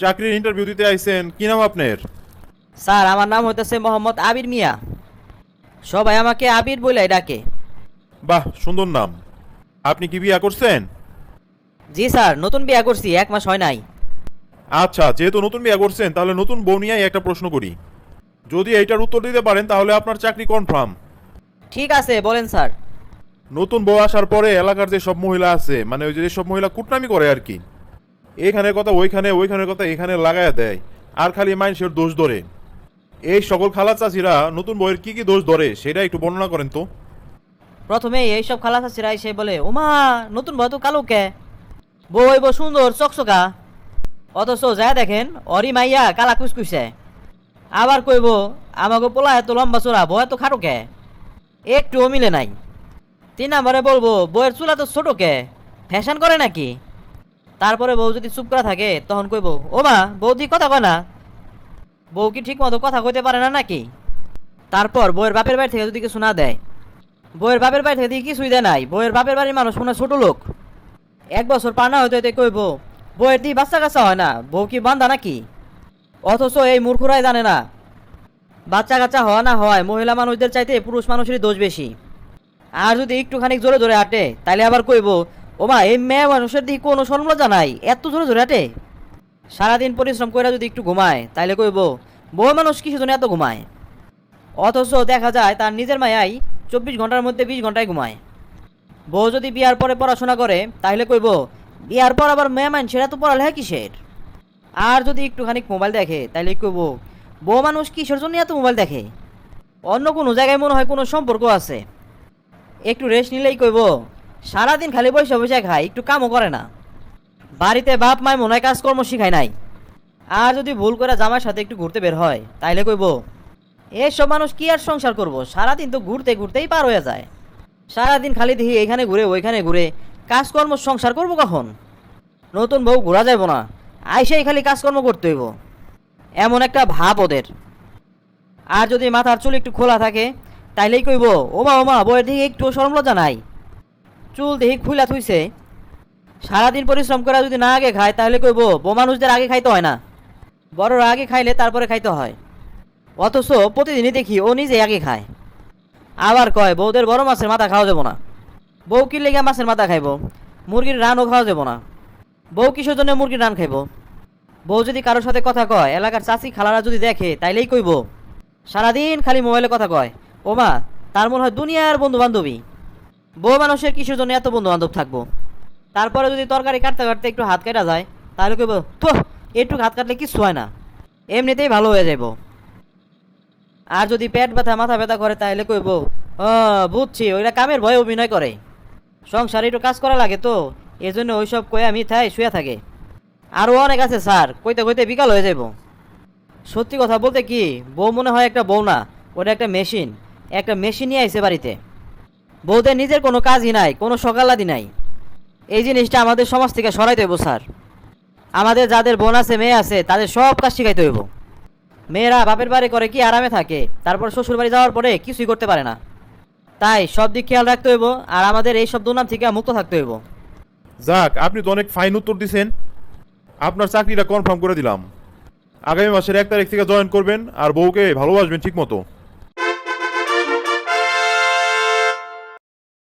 চাকরির ইন্টারভিউ দিতে আইছেন কি নাম আপনার? স্যার আমার নাম হইতেছে মোহাম্মদ আবির মিয়া। সবাই আমাকে আবির বলে ডাকে। বাহ সুন্দর নাম। আপনি কি বিয়া করছেন? জি স্যার নতুন বিয়া করছি এক মাস হয় নাই। আচ্ছা যেহেতু নতুন বিয়া করছেন তাহলে নতুন বউ নিয়েই একটা প্রশ্ন করি। যদি এইটার উত্তর দিতে পারেন তাহলে আপনার চাকরি কনফার্ম ঠিক আছে বলেন স্যার। নতুন বউ আসার পরে এলাকার যে সব মহিলা আছে মানে ওই যে সব মহিলা কুটনামি করে আর কি। এখানে কথা ওইখানে, ওইখানের কথা এখানে লাগায়া দেয়। আর খালি মানুষের দোষ ধরে। এই সকল খালা চাষিরা নতুন বইয়ের কি কি দোষ ধরে, সেটা একটু বর্ণনা করেন তো। প্রথমে এইসব খালাসাচিরা এসে বলে ওমা নতুন বই তো কালো কে? বউ হইব সুন্দর, চকচকা। অথচ যায় দেখেন, অরি মাইয়া কালা কুসকুসে। আবার কইব আমাকে পোলা এত লম্বা চোরা, বউ এত খাটো কে? একটুও মিলে নাই। তিন নম্বরে বলব বইয়ের চুলা তো ছোট কে? ফ্যাশন করে নাকি? তারপরে বউ যদি চুপ করা থাকে, তখন কইব, ও মা, বৌদি কথা কয় না? বউ কি ঠিক মতো কথা কইতে পারে না নাকি? তারপর বউয়ের বাপের বাড়ি থেকে যদি কিছু না দেয়, বউয়ের বাপের বাড়ি থেকে কিছুই দেয় নাই, বউয়ের বাপের বাড়ির মানুষ মনে ছোট লোক। এক বছর পার না হইতে হইতে কইব, বউয়ের দিয়ে বাচ্চা কাচ্চা হয় না, বউ কি বান্ধা নাকি? অথচ এই মূর্খরাই জানে না। বাচ্চা কাচ্চা হওয়া না হয় মহিলা মানুষদের চাইতে পুরুষ মানুষেরই দোষ বেশি। আর যদি একটুখানি জোরে জোরে হাঁটে তাহলে আবার কইব ওমা এই মেয়ে মানুষের দিকে কোনো সরমলজা নাই। এত জোরে জোরে হাঁটে। সারাদিন পরিশ্রম করে যদি একটু ঘুমায়, তাইলে কইব বউ মানুষ কিছু জন্য এত ঘুমায়? অথচ দেখা যায় তার নিজের মায়াই চব্বিশ ঘণ্টার মধ্যে বিশ ঘন্টায় ঘুমায়। বউ যদি বিয়ার পরে পড়াশোনা করে তাহলে কইব, বিয়ার পর আবার মেয়ে মানুষেরা তো পড়ালেখা কিসের? আর যদি একটুখানি মোবাইল দেখে তাহলে কইব বউ মানুষ কিসের জন্য এত মোবাইল দেখে? অন্য কোনো জায়গায় মনে হয় কোনো সম্পর্ক আছে। একটু রেস্ট নিলেই কইব সারাদিন খালি বসে বসে খায়, একটু কামও করে না। বাড়িতে বাপ মায় মনে হয় কাজকর্ম শিখায় নাই। আর যদি ভুল করে জামার সাথে একটু ঘুরতে বের হয়, তাইলে কইব, এসব মানুষ কি আর সংসার করব? সারাদিন তো ঘুরতে ঘুরতেই পার হয়ে যায়। সারাদিন খালি দেখি এখানে ঘুরে, ওইখানে ঘুরে, কাজকর্ম সংসার করব কখন? নতুন বউ ঘোরা যাইব না, আইসেই খালি কাজকর্ম করতে হইব। এমন একটা ভাব ওদের। আর যদি মাথার চুল একটু খোলা থাকে, তাইলেই কইব, ওমা ওমা বইয়ের দিকে একটু সরম লজ্জা নাই। চুল দেখি খুইলা থুইছে। সারাদিন পরিশ্রম করা যদি না আগে খায়, তাহলে কইব, বউ মানুষদের আগে খাইতে হয় না। বড়রা আগে খাইলে তারপরে খাইতে হয়। অথচ প্রতিদিনই দেখি ও নিজে আগে খায়। আবার কয়, বউদের বড় মাছের মাথা খাওয়া যাব না। বউ কি লেগে মাছের মাথা খাইব, মুরগির রানও খাওয়া যাব না। বউ কিসের জন্য মুরগির রান খাইব? বউ যদি কারোর সাথে কথা কয়, এলাকার চাষি খালারা যদি দেখে, তাইলেই কইব। সারাদিন খালি মোবাইলে কথা কয় ও মা তার মনে হয় দুনিয়ার বন্ধু বান্ধবী বউ মানুষের কিসের জন্য এত বন্ধু বান্ধব থাকব? তারপরে যদি তরকারি কাটতে কাটতে একটু হাত কাটা যায়, তাহলে কইব তো একটু হাত কাটলে কিছু হয় না। এমনিতেই ভালো হয়ে যাইব। আর যদি পেট ব্যথা, মাথা ব্যথা করে, তাহলে কইব বুঝছি, ওইটা কামের ভয়ে অভিনয় করে। সংসারে একটু কাজ করা লাগে তো এই জন্য ওইসব কয়ে আমি থাই শুয়ে থাকে। আরও অনেক আছে, স্যার, কইতে কইতে বিকাল হয়ে যাব সত্যি কথা বলতে কি, বউ মনে হয় একটা বউ না, ওটা একটা মেশিন। একটা মেশিন নিয়ে আইছে বাড়িতে। বউদের নিজের কোনো কাজই নাই, কোনো সকালাদি নাই। এই জিনিসটা আমাদের সমাজ থেকে সরাইতে হইব, স্যার। আমাদের যাদের বোন আছে, মেয়ে আছে, তাদের সব কাজ শিখাইতে হইব। মেয়েরা বাপের বাড়ি করে কি আরামে থাকে, তারপর শ্বশুর বাড়ি যাওয়ার পরে কিছুই করতে পারে না। তাই সব দিক খেয়াল রাখতে হইব, আর আমাদের এই সব দুর্নাম থেকে মুক্ত থাকতে হইব। যাক, আপনি তো অনেক ফাইন উত্তর দিছেন। আপনার চাকরিটা কনফার্ম করে দিলাম। আগামী মাসের এক তারিখ থেকে জয়েন করবেন, আর বউকে ভালোবাসবেন ঠিক মতো